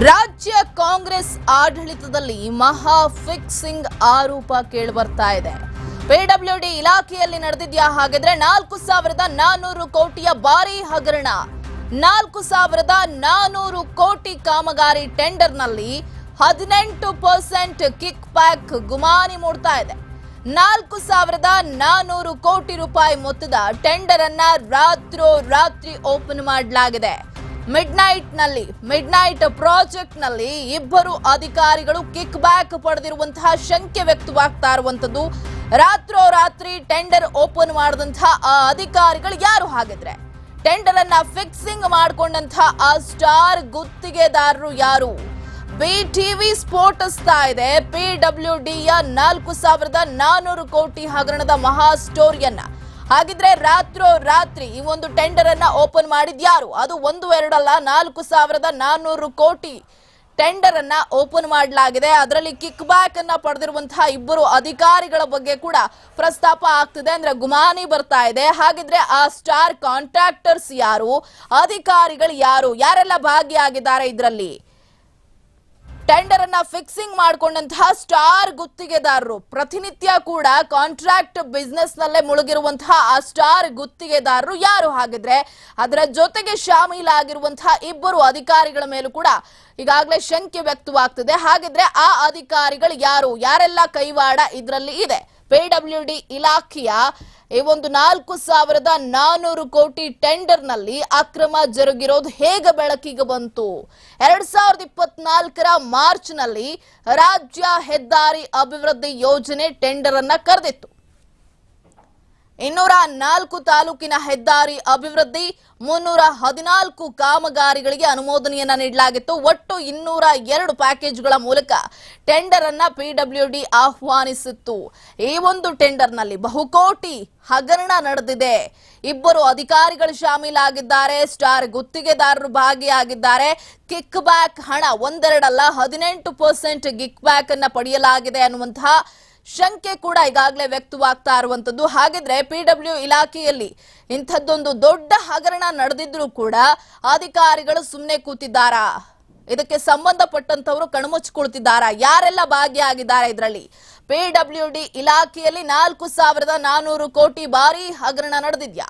ರಾಜ್ಯ ಕಾಂಗ್ರೆಸ್ ಆಡಳಿತದಲ್ಲಿ ಮಹಾ ಫಿಕ್ಸಿಂಗ್ ಆರೋಪ ಕೇಳಿಬರ್ತಾ ಇದೆ. ಪಿಡಬ್ಲ್ಯೂಡಿ ಇಲಾಖೆಯಲ್ಲಿ ನಡೆದಿದ್ಯಾ ಹಾಗಿದ್ರೆ ನಾಲ್ಕು ಸಾವಿರದ ನಾನೂರು ಕೋಟಿಯ ಭಾರಿ ಹಗರಣ. ನಾಲ್ಕು ಸಾವಿರದ ನಾನೂರು ಕೋಟಿ ಕಾಮಗಾರಿ ಟೆಂಡರ್ನಲ್ಲಿ ಹದಿನೆಂಟು ಪರ್ಸೆಂಟ್ ಕಿಕ್ ಪ್ಯಾಕ್ ಗುಮಾನಿ ಮೂಡ್ತಾ ಇದೆ. ನಾಲ್ಕು ಸಾವಿರದ ನಾನೂರು ಕೋಟಿ ರೂಪಾಯಿ ಮೊತ್ತದ ಟೆಂಡರ್ ಅನ್ನ ರಾತ್ರೋ ರಾತ್ರಿ ಓಪನ್ ಮಾಡಲಾಗಿದೆ. ಮಿಡ್ ನೈಟ್ನಲ್ಲಿ ಮಿಡ್ ನೈಟ್ ಪ್ರಾಜೆಕ್ಟ್ನಲ್ಲಿ ಇಬ್ಬರು ಅಧಿಕಾರಿಗಳು ಕಿಕ್ ಬ್ಯಾಕ್ ಪಡೆದಿರುವಂತಹ ಶಂಕೆ ವ್ಯಕ್ತವಾಗ್ತಾ ಇರುವಂತದ್ದು ರಾತ್ರೋ ರಾತ್ರಿ ಟೆಂಡರ್ ಓಪನ್ ಮಾಡಿದಂತಹ ಆ ಅಧಿಕಾರಿಗಳು ಯಾರು ಹಾಗಿದ್ರೆ? ಟೆಂಡರ್ ಅನ್ನ ಫಿಕ್ಸಿಂಗ್ ಮಾಡಿಕೊಂಡಂತಹ ಆ ಸ್ಟಾರ್ ಗುತ್ತಿಗೆದಾರರು ಯಾರು? ಬಿ ಟಿವಿ ಸ್ಫೋಟಿಸ್ತಾ ಇದೆ. ಪಿ ಡಬ್ಲ್ಯೂ ಡಿಯ ನಾಲ್ಕು ಸಾವಿರದ ನಾನೂರು ಕೋಟಿ ಹಗರಣದ ಮಹಾ ಸ್ಟೋರಿಯನ್ನ ಹಾಗಿದ್ರೆ ರಾತ್ರೋ ರಾತ್ರಿ ಈ ಒಂದು ಟೆಂಡರ್ ಅನ್ನ ಓಪನ್ ಮಾಡಿದ್ಯಾರು ಅದು ಒಂದು, ಎರಡಲ್ಲ, ನಾಲ್ಕು ಸಾವಿರದ ನಾನ್ನೂರು ಕೋಟಿ ಟೆಂಡರ್ ಅನ್ನ ಓಪನ್ ಮಾಡಲಾಗಿದೆ. ಅದರಲ್ಲಿ ಕಿಕ್ ಬ್ಯಾಕ್ ಅನ್ನ ಪಡೆದಿರುವಂತಹ ಇಬ್ಬರು ಅಧಿಕಾರಿಗಳ ಬಗ್ಗೆ ಕೂಡ ಪ್ರಸ್ತಾಪ ಆಗ್ತಿದೆ. ಅಂದ್ರೆ ಗುಮಾನಿ ಬರ್ತಾ ಇದೆ. ಹಾಗಿದ್ರೆ ಆ ಸ್ಟಾರ್ ಕಾಂಟ್ರಾಕ್ಟರ್ಸ್ ಯಾರು? ಅಧಿಕಾರಿಗಳು ಯಾರು? ಯಾರೆಲ್ಲ ಭಾಗಿಯಾಗಿದ್ದಾರೆ ಇದರಲ್ಲಿ? ಟೆಂಡರ್ ಅನ್ನ ಫಿಕ್ಸಿಂಗ್ ಮಾಡಿಕೊಂಡಂತಹ ಸ್ಟಾರ್ ಗುತ್ತಿಗೆದಾರರು. ಪ್ರತಿನಿತ್ಯ ಕೂಡ ಕಾಂಟ್ರಾಕ್ಟ್ ಬಿಸ್ನೆಸ್ ನಲ್ಲೇ ಮುಳುಗಿರುವಂತಹ ಆ ಸ್ಟಾರ್ ಗುತ್ತಿಗೆದಾರರು ಯಾರು ಹಾಗಿದ್ರೆ, ಅದರ ಜೊತೆಗೆ ಶಾಮೀಲಾಗಿರುವಂತಹ ಇಬ್ಬರು ಅಧಿಕಾರಿಗಳ ಮೇಲೂ ಕೂಡ ಈಗಾಗಲೇ ಶಂಕೆ ವ್ಯಕ್ತವಾಗ್ತಿದೆ. ಹಾಗಿದ್ರೆ ಆ ಅಧಿಕಾರಿಗಳು ಯಾರು? ಯಾರೆಲ್ಲ ಕೈವಾಡ ಇದರಲ್ಲಿ ಇದೆ? ಪಿಡಬ್ಲ್ಯೂ ಡಿ ಇಲಾಖೆಯ ಈ ಒಂದು ನಾಲ್ಕು ಸಾವಿರದ ನಾನೂರು ಕೋಟಿ ಟೆಂಡರ್ನಲ್ಲಿ ಅಕ್ರಮ ಜರುಗಿರೋದು ಹೇಗೆ ಬೆಳಕಿಗೆ ಬಂತು? ಎರಡ್ ಸಾವಿರದ ಇಪ್ಪತ್ನಾಲ್ಕರ ಮಾರ್ಚ್ನಲ್ಲಿ ರಾಜ್ಯ ಹೆದ್ದಾರಿ ಅಭಿವೃದ್ಧಿ ಯೋಜನೆ ಟೆಂಡರ್ ಅನ್ನ ಕರೆದಿತ್ತು. ಇನ್ನೂರ ನಾಲ್ಕು ತಾಲೂಕಿನ ಹೆದ್ದಾರಿ ಅಭಿವೃದ್ಧಿ, ಮುನ್ನೂರ ಹದಿನಾಲ್ಕು ಕಾಮಗಾರಿಗಳಿಗೆ ಅನುಮೋದನೆಯನ್ನ ನೀಡಲಾಗಿತ್ತು. ಒಟ್ಟು ಇನ್ನೂರ ಎರಡು ಪ್ಯಾಕೇಜ್ಗಳ ಮೂಲಕ ಟೆಂಡರ್ ಅನ್ನ ಪಿಡಬ್ಲ್ಯೂಡಿ ಆಹ್ವಾನಿಸಿತ್ತು. ಈ ಒಂದು ಟೆಂಡರ್ನಲ್ಲಿ ಬಹುಕೋಟಿ ಹಗರಣ ನಡೆದಿದೆ. ಇಬ್ಬರು ಅಧಿಕಾರಿಗಳು ಶಾಮೀಲಾಗಿದ್ದಾರೆ. ಸ್ಟಾರ್ ಗುತ್ತಿಗೆದಾರರು ಭಾಗಿಯಾಗಿದ್ದಾರೆ. ಕಿಕ್ ಬ್ಯಾಕ್ ಹಣ ಒಂದೆರಡಲ್ಲ, ಹದಿನೆಂಟು ಪರ್ಸೆಂಟ್ ಕಿಕ್ ಬ್ಯಾಕ್ ಅನ್ನ ಪಡೆಯಲಾಗಿದೆ ಅನ್ನುವಂತಹ ಶಂಕೆ ಕೂಡ ಈಗಾಗಲೇ ವ್ಯಕ್ತವಾಗ್ತಾ ಇರುವಂತದ್ದು ಹಾಗಿದ್ರೆ ಪಿಡಬ್ಲ್ಯೂ ಇಲಾಖೆಯಲ್ಲಿ ಇಂಥದ್ದೊಂದು ದೊಡ್ಡ ಹಗರಣ ನಡೆದಿದ್ರು ಕೂಡ ಅಧಿಕಾರಿಗಳು ಸುಮ್ಮನೆ ಕೂತಿದ್ದಾರಾ? ಇದಕ್ಕೆ ಸಂಬಂಧಪಟ್ಟಂತವರು ಕಣ್ಮುಚ್ಕೊಳ್ತಿದ್ದಾರಾ? ಯಾರೆಲ್ಲ ಭಾಗಿಯಾಗಿದ್ದಾರೆ ಇದರಲ್ಲಿ? ಪಿಡಬ್ಲ್ಯೂ ಡಿ ಇಲಾಖೆಯಲ್ಲಿ ನಾಲ್ಕು ಸಾವಿರದ ನಾನೂರು ಕೋಟಿ ಬಾರಿ ಹಗರಣ ನಡೆದಿದ್ಯಾ?